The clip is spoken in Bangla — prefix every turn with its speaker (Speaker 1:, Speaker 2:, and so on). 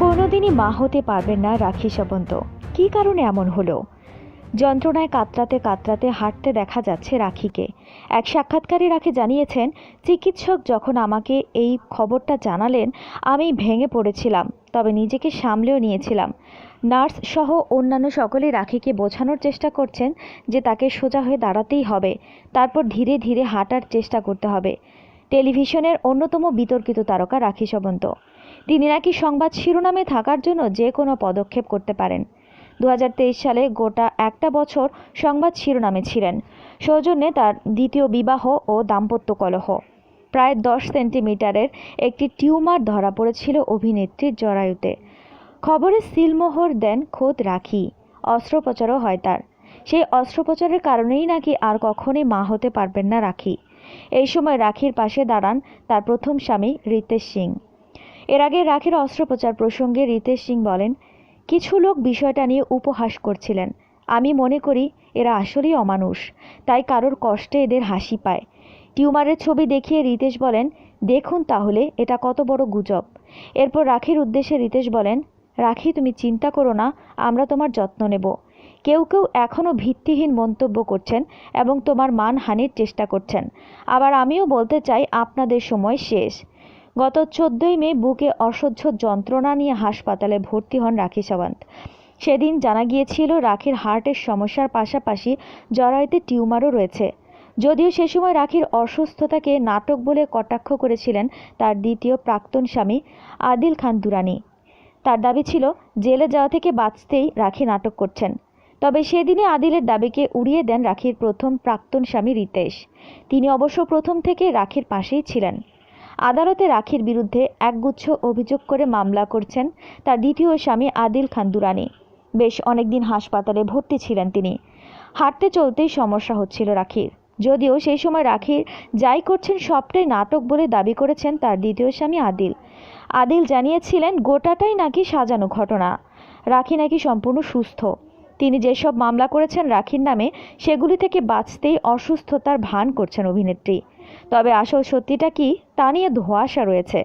Speaker 1: কোনোদিনই মা হতে পারবেন না রাখি সাবন্ত। কী কারণে এমন হলো? যন্ত্রণায় কাতরাতে কাতরাতে হাঁটতে দেখা যাচ্ছে রাখিকে। এক সাক্ষাৎকারে রাখি জানিয়েছেন, চিকিৎসক যখন আমাকে এই খবরটা জানালেন, আমি ভেঙে পড়েছিলাম, তবে নিজেকে সামলেও নিয়েছিলাম। নার্স সহ অন্যান্য সকলেই রাখিকে বোঝানোর চেষ্টা করছেন যে তাকে সোজা হয়ে দাঁড়াতেই হবে। তারপর ধীরে ধীরে হাঁটার চেষ্টা করতে হবে। টেলিভিশনের অন্যতম বিতর্কিত তারকা রাখি সাবন্ত। তিনি নাকি সংবাদ শিরোনামে থাকার জন্য যে কোনো পদক্ষেপ করতে পারেন। দু হাজার তেইশ সালে গোটা একটা বছর সংবাদ শিরোনামে ছিলেন। সৌজন্যে তার দ্বিতীয় বিবাহ ও দাম্পত্য কলহ। প্রায় দশ সেন্টিমিটারের একটি টিউমার ধরা পড়েছিল অভিনেত্রীর জরায়ুতে। খবরে সিলমোহর দেন খোদ রাখি। অস্ত্রোপচারও হয় তার। সেই অস্ত্রোপচারের কারণেই নাকি আর কখনোই মা হতে পারবেন না রাখি। এই সময় রাখির পাশে দাঁড়ান তার প্রথম স্বামী রিতেশ সিং। এর আগে রাখির অস্ত্রোপচার প্রসঙ্গে রিতেশ সিং বলেন, কিছু লোক বিষয়টা নিয়ে উপহাস করছিলেন। আমি মনে করি এরা আসলেই অমানুষ, তাই কারোর কষ্টে এদের হাসি পায়। টিউমারের ছবি দেখিয়ে রিতেশ বলেন, দেখুন তাহলে, এটা কত বড় গুজব। এরপর রাখির উদ্দেশ্যে রিতেশ বলেন, রাখি, তুমি চিন্তা করো না, আমরা তোমার যত্ন নেব। কেউ কেউ এখনও ভিত্তিহীন মন্তব্য করছেন এবং তোমার মানহানির চেষ্টা করছেন। আবার আমিও বলতে চাই, আপনাদের সময় শেষ। গত চোদ্দোই মে বুকে অসহ্য যন্ত্রণা নিয়ে হাসপাতালে ভর্তি হন রাখি সাওয়ান্ত। সেদিন জানা গিয়েছিল, রাখির হার্টের সমস্যার পাশাপাশি জরায়ুতে টিউমারও রয়েছে। যদিও সে সময় রাখির অসুস্থতাকে নাটক বলে কটাক্ষ করেছিলেন তার দ্বিতীয় প্রাক্তন স্বামী আদিল খান দুরানি। তার দাবি ছিল, জেলে যাওয়া থেকে বাঁচতেই রাখি নাটক করছেন। তবে সেদিনে আদিলের দাবিকে উড়িয়ে দেন রাখির প্রথম প্রাক্তন স্বামী রিতেশ। তিনি অবশ্য প্রথম থেকে রাখির পাশেই ছিলেন। আদালতে রাখির বিরুদ্ধে একগুচ্ছ অভিযোগ করে মামলা করছেন তার দ্বিতীয় স্বামী আদিল খান দুরানি বেশ অনেকদিন হাসপাতালে ভর্তি ছিলেন তিনি। হাঁটতে চলতেই সমস্যা হচ্ছিল রাখির। যদিও সেই সময় রাখির যাই করছেন সবটাই নাটক বলে দাবি করেছেন তার দ্বিতীয় স্বামী আদিল। আদিল জানিয়েছিলেন, গোটাটাই নাকি সাজানো ঘটনা। রাখি নাকি সম্পূর্ণ সুস্থ। তিনি যেসব মামলা করেছেন রাখির নামে, সেগুলি থেকে বাঁচতেই অসুস্থতার ভান করছেন অভিনেত্রী। তবে আসল সত্যিটা কি তা নিয়ে ধোঁয়াশা রয়েছে।